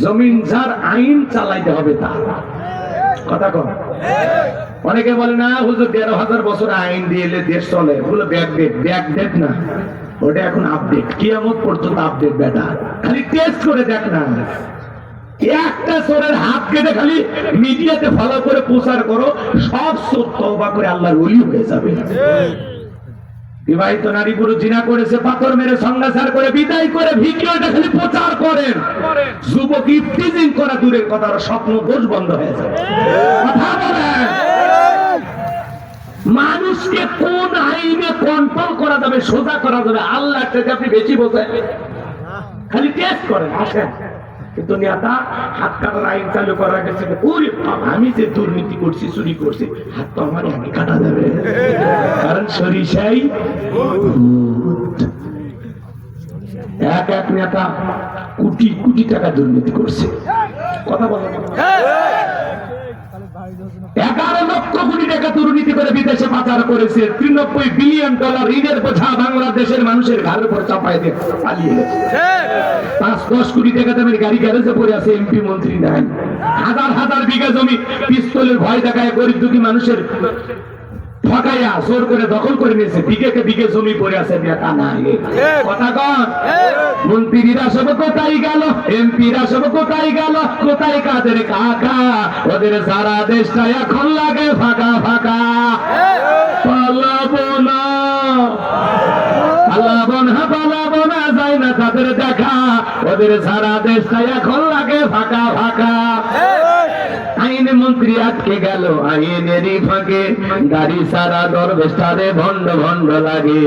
জমিন যার আইন চালাইতে হবে তার। কথা কর অনেকে বলে, না, হুজুর, দেড় হাজার বছর আইন দিয়ে এলে দেশ চলে। ওগুলো না। ওটা এখন আপডেট কিয়ামত পর্যন্ত আপডেট বেটা। খালি টেস্ট করে দেখ না। একটা চোরের হাত কেটে খালি মিডিয়াতে ফলো করে প্রচার করো, সব তওবা করে আল্লাহর ওলি হয়ে যাবে। বিবাহিত নারী পুরুষ জিনা করেছে, পাথর মেরে সংঘাচার করে, বিদায় করে ভিডিওটা খালি প্রচার করেন। যুবক ইফতিজিং করা দূরের কথা স্বপ্ন দোষ বন্ধ হয়ে যাবে কথা বলেন। মানুষকে কোন আইনে কন্ট্রোল করা যাবে, সোজা করা যাবে আল্লাহ আপনি বেশি বোঝেন। খালি টেস্ট করেন, আসেন। কিন্তু নেতা হাত কাটার আইন চালু করা গেছে। ওরে আমি যে দুর্নীতি করছি, চুরি করছি, হাত তো আমার অনেক কাটা যাবে। কারণ সরিষাই এক এক নেতা কোটি কোটি টাকা দুর্নীতি করছে। কথা বলো। এগারো লক্ষ কোটি টাকা দুর্নীতি করে বিদেশে পাচার করেছে। তিরানব্বই বিলিয়ন ডলার ঋণের বোঝা বাংলাদেশের মানুষের ঘাড়ের উপর চাপাই দিয়ে পালিয়ে পাঁচ, দশ কোটি টাকা দামের গাড়ি গ্যারেজে পড়ে আছে এমপি মন্ত্রী নাই। হাজার হাজার বিঘা জমি, পিস্তলের ভয় দেখায় গরিব দুটি মানুষের। ঠকাইয়া জোর করে দখল করে নিয়েছে। বিঘেকে বিঘে জমি পড়ে আছে নেতা নাই? কথা কন? মন্ত্রীরা সব কোথায় গেল? এমপিরা সব কোথায় গেল? কোথায় কাদের কাকা? ওদের সারা দেশটা এখন লাগে ফাঁকা ফাঁকা। পালাবো না। পালাবো না পালাবো না যায় না তাদের দেখা। ওদের সারা দেশটা এখন লাগে ফাঁকা ফাঁকা। মন্ত্রী আটকে গেল, আইনেরই ফাঁকে। গাড়ি সারা দরবেশটারে ভণ্ড ভণ্ড লাগে।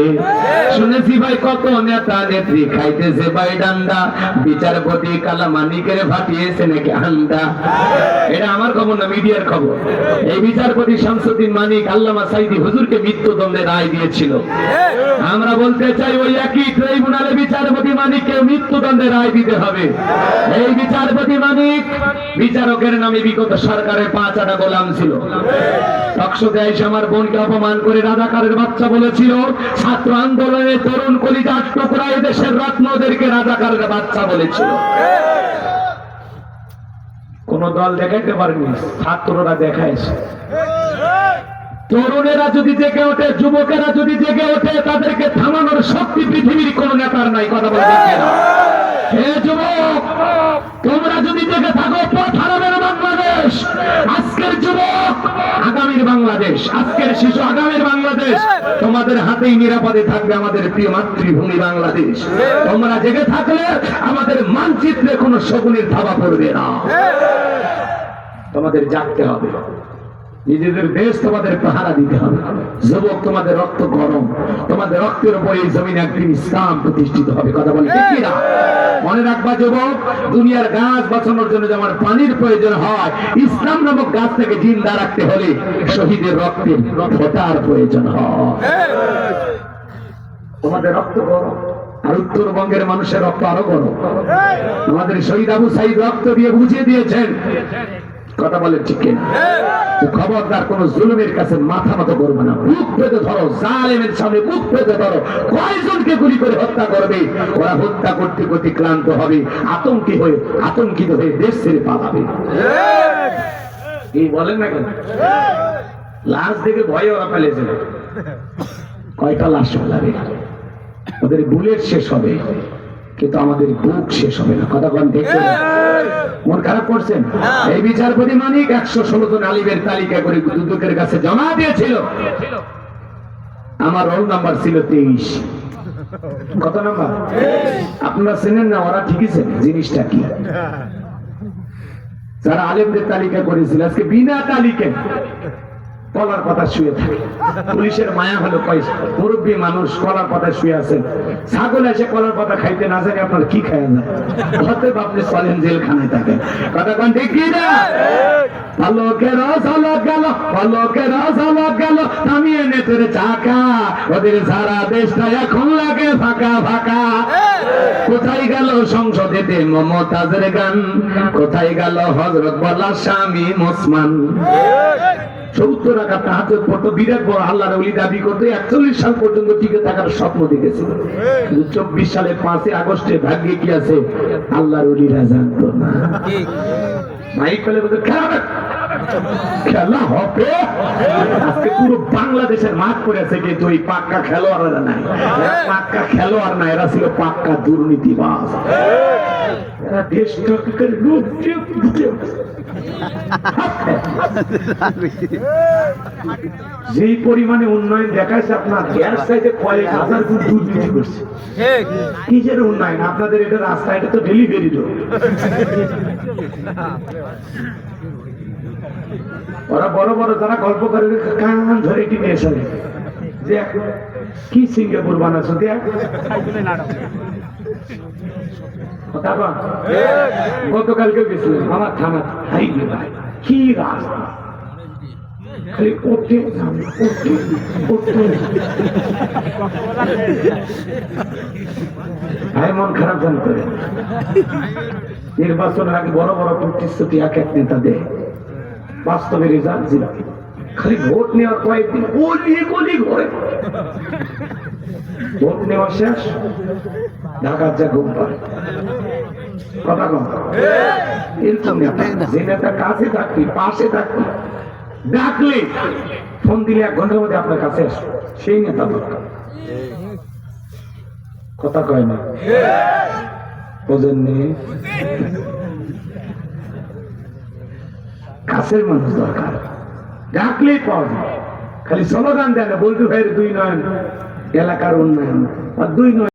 শুনেছি ভাই কত নেতা নেত্রী খাইতেছে ভাই ডান্ডা। বিচারপতি কালা মানিকের ফাটিয়েছে নাকি আন্ডা এটা আমার খবর না, মিডিয়ার খবর? এই বিচারপতি শামসুদ্দিন মানিক আল্লামা সাইদি হুজুরকে মৃত্যুদণ্ডে রায় দিয়েছিল। আমরা বলতে চাই ওই একই ট্রাইব্যুনালে বিচারপতি মানিককে মৃত্যুদণ্ডে রায় দিতে হবে। এই বিচারপতি মানিক বিচারকের নামে বিগত সরকারের পাঁচ আটা গোলাম ছিল। আমার বোনকে অপমান করে রাজাকারের বাচ্চা বলেছিল, ছাত্র আন্দোলনে তরুণ টুকরা দেশের রত্নদেরকে রাজাকারের বাচ্চা বলেছিল। কোন দল দেখাইতে পারেনি, ছাত্ররা দেখাইছে। তরুণেরা যদি জেগে ওঠে, যুবকেরা যদি জেগে ওঠে, তাদেরকে থামানোর শক্তি পৃথিবীর কোন নেতার নাই, কথা বলে হে যুবক, তোমরা যদি জেগে থাকো বাংলাদেশ। আজকের যুবক, আগামীর বাংলাদেশ। আজকের শিশু, আগামীর বাংলাদেশ। তোমাদের হাতেই নিরাপদে থাকবে আমাদের প্রিয় মাতৃভূমি বাংলাদেশ। তোমরা জেগে থাকলে আমাদের মানচিত্রে কোনো শকুনের ধাবা পড়বে না। তোমাদের জাগতে হবে। নিজেদের দেশ তোমাদের পাহারা দিতে হবে। যুবক, তোমাদের রক্ত গরম। তোমাদের রক্তের উপরে এই জমিনে একদিন ইসলাম প্রতিষ্ঠিত হবে। কথা বলে না? মনে রাখবা যুবক, দুনিয়ার গাছ বাঁচানোর জন্য যেমন পানির প্রয়োজন হয়, ইসলাম নামক গাছ থেকে জিন্দা রাখতে হলে শহীদের রক্তের ফোটার প্রয়োজন হয়। তোমাদের রক্ত গরম, আর উত্তরবঙ্গের মানুষের রক্ত আরও গরম। আমাদের শহীদ আবু সাইদ রক্ত দিয়ে বুঝিয়ে দিয়েছেন কথা বলে ঠিক কিনা? খবরদার কোন জুলুমের কাছে মাথা মতো করবে না। বুক পেতে ধরো, জালেমের সামনে বুক পেতে ধরো। কয়জনকে গুলি করে হত্যা করবে? ওরা হত্যা করতে করতে ক্লান্ত হবে, আতঙ্কি হয়ে, আতঙ্কিত হয়ে দেশ ছেড়ে পালাবে। এই বলেন না কেন? লাশ দেখে ভয়ে ওরা ফেলেছে কয়টা লাশ ফেলাবে ওদের বুলেট শেষ হবে। কিন্তু আমাদের বুক শেষ হবে না। কথা কন দেখতে মন খারাপ করছেন? এই বিচারপতি মানিক একশো ষোলো জন আলিমের তালিকা করে দুদকের কাছে জমা দিয়েছিল। আমার রোল নাম্বার ছিল তেইশ। কত নাম্বার আপনারা চেনেন না ওরা ঠিকই চেনে। জিনিসটা কি? যারা আলেমদের তালিকা করেছিল আজকে বিনা তালিকা কলার পাতা শুয়ে থাকে। পুলিশের মায়া হলো মুরব্বী মানুষ কলার পাতা শুয়ে আছেন ছাগল এসে কলার পাতা খাইতে না জানি আপনার কি খায় না হতে আপনি চলেন জেলখানায় থাকেন কথা কোন ঠিক চাকা। কোথায় গেল কোথায় গেল হজরত বলা স্বামী মুসমান? সত্তর টাকা তাহাতে পড়তো। বিরাট বড় আল্লাহর ওলি দাবি করতো একচল্লিশ সাল পর্যন্ত টিকে থাকার স্বপ্ন দেখেছিল। কিন্তু চব্বিশ সালে পাঁচই আগস্টে ভাগ্যে কি আছে? আল্লাহর ওলিরা জানতো না। মাইক পেলে বলতো খেলা খেলা হবে। আজকে পুরো বাংলাদেশের মাঠ পড়েছে কিন্তু ওই পাক্কা খেলোয়াড়রা নাই। পাক্কা খেলোয়াড় না এরা ছিল পাক্কা দুর্নীতিবাজ। এরা লুটে লুটে যেই পরিমাণে উন্নয়ন দেখাচ্ছে আপনার গ্যাস সাইডে কয়েক হাজার কোটি দুর্নীতি করছে। কিসের উন্নয়ন? আপনাদের এটা রাস্তা, এটা তো ডেলিভারি রোড ওরা বড় বড় যারা গল্প করে কান ধরে টিনে এসে যে কি সিঙ্গাপুর বানাচ্ছ দেখ? গতকালকে গেছিলাম আমার থানা হাই ভাই কি রাস্তা? মন খারাপ জান করে? নির্বাচনের আগে বড় বড় প্রতিশ্রুতি এক এক নেতা দেয়। বাস্তবে রেজাল্ট ছিল খালি ভোট নেওয়ার কয়েকদিন ভোট নেওয়া শেষ ঢাকার যা ঘুম পায়। কথা কম এরকম যে নেতা কাছে থাকবি পাশে থাকবি ডাকলে ফোন দিলে এক ঘণ্টার মধ্যে আপনার কাছে আসবে। সেই নেতা দরকার। কথা কয় না। বোঝেননি? কাছের মানুষ দরকার। ডাকলেই পাওয়া যায়। খালি স্লোগান দেয় না বলতে ভাইয়ের দুই নয়ন। এলাকার উন্নয়ন। আর দুই নয়